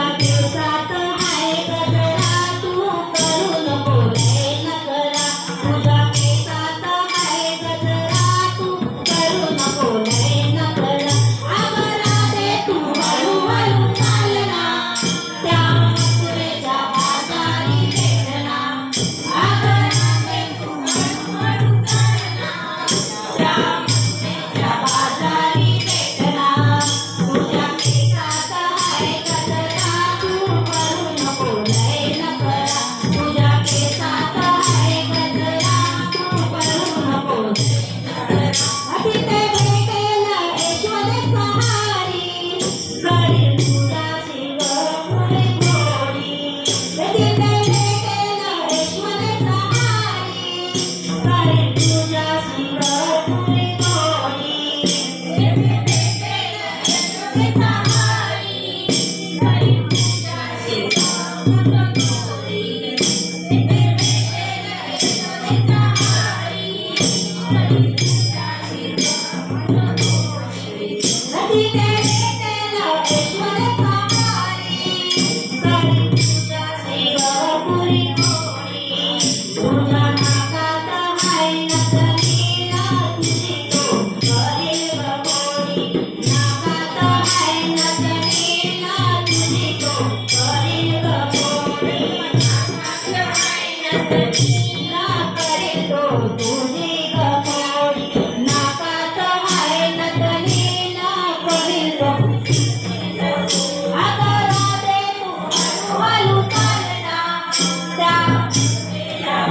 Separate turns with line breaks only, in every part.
Thank you. Bye.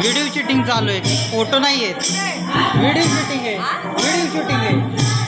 Video shooting चालू आहे photo नाही आहेत. व्हिडिओ शूटिंग आहे. व्हिडिओ शूटिंग आहे.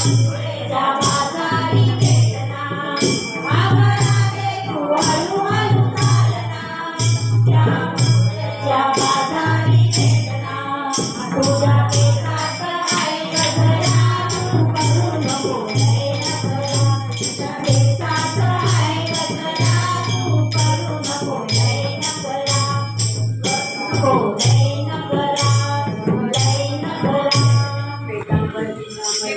Thank you.